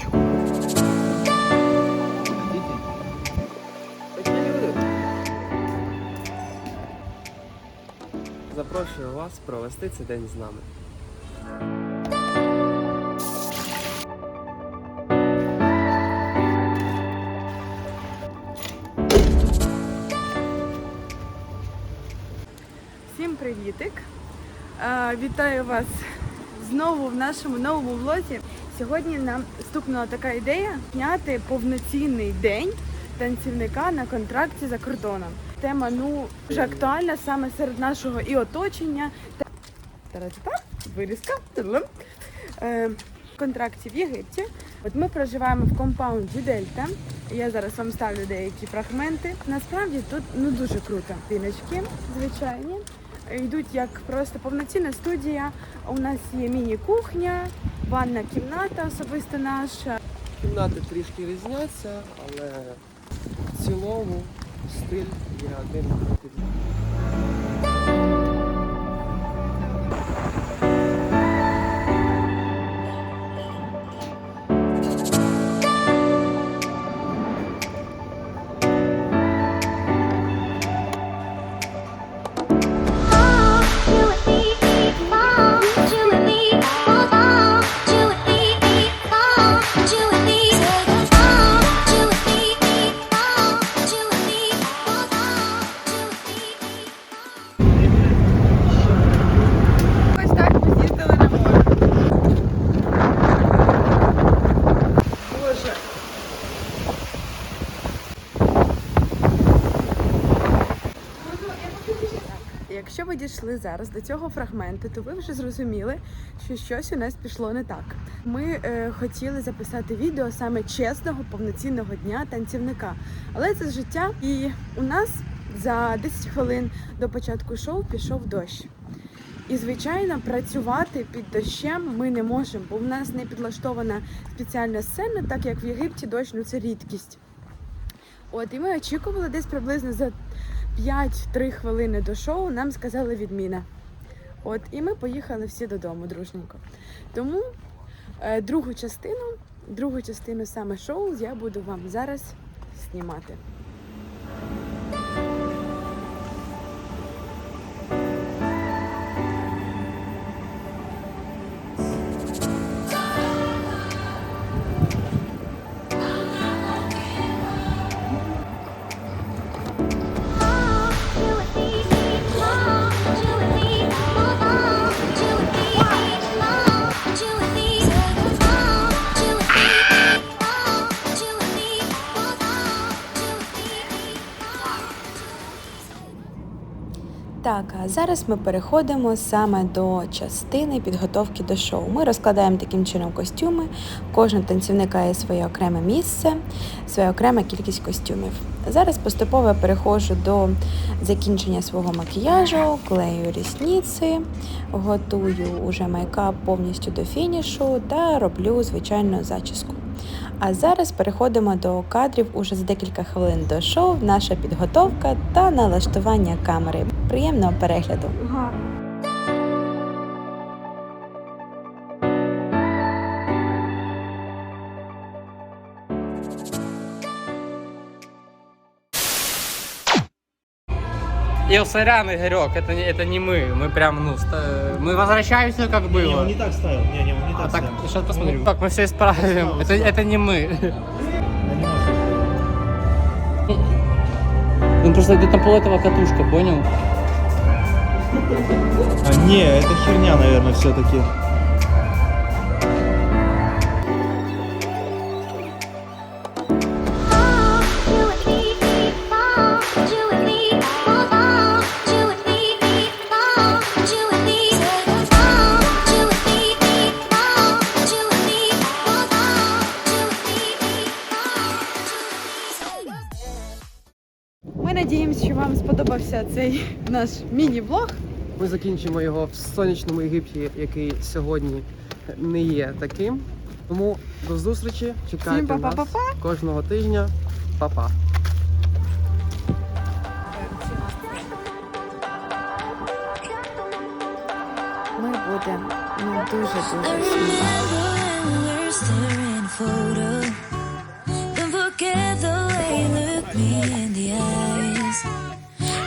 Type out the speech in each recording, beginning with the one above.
копеечку. Запрошую вас провести цей день з нами. Всім привітик! Е, вітаю вас знову в нашому новому влозі. Сьогодні нам стукнула така ідея зняти повноцінний день танцівника на контракті за кордоном. Тема ну дуже актуальна саме серед нашого і оточення. Та- Вирізка. Е, контракті в Єгипті. От ми проживаємо в компаунді Дельта. Я зараз вам ставлю деякі фрагменти. Насправді тут ну дуже круто. Піночки звичайні. Йдуть як просто повноцінна студія. У нас є міні-кухня, ванна кімната особисто наша. Кімнати трішки різняться, але в цілому стиль є один. Ви дійшли зараз до цього фрагменту, то ви вже зрозуміли, що щось у нас пішло не так. Ми е, хотіли записати відео саме чесного повноцінного дня танцівника, але це життя, і у нас за 10 хвилин до початку шоу пішов дощ. І звичайно, працювати під дощем ми не можемо, бо в нас не підлаштована спеціальна сцена, так як в Єгипті дощ ну це рідкість. От і ми очікували десь приблизно за 5-3 хвилини до шоу. Нам сказали відміна. От і ми поїхали всі додому дружненько. Тому е, другу частину, другу частину саме шоу я буду вам зараз знімати. Так, а зараз ми переходимо саме до частини підготовки до шоу. Ми розкладаємо таким чином костюми. Кожен танцівника є своє окреме місце, своя окрема кількість костюмів. Зараз поступово я переходжу до закінчення свого макіяжу, клею рісниці, готую уже мейкап повністю до фінішу та роблю звичайну зачіску. А зараз переходимо до кадрів уже за декілька хвилин до шоу, наша підготовка та налаштування камери. Приємного перегляду! Ил, сорян, Игорек, это не, это не мы. Мы прям, ну, ста- мы возвращаемся, как Не, было. он не так ставил. Не, не, он не А так так, ставил. сейчас посмотрим. Ну, Так, мы все исправим. Справа, Это, справа. это не мы. я не могу. Он просто где-то пол этого катушка, понял? А, не, это херня, наверное, все-таки. Ми надіємося, що вам сподобався цей наш міні-влог. Ми закінчимо його в сонячному Єгипті, який сьогодні не є таким. Тому до зустрічі. Чекайте Всім нас па-па-па-па. кожного тижня. Па-па. Ми будемо ну, дуже дуже eyes.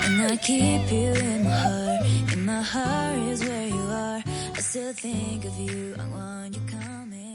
And I keep you in my heart. And my heart is where you are. I still think of you. I want you coming.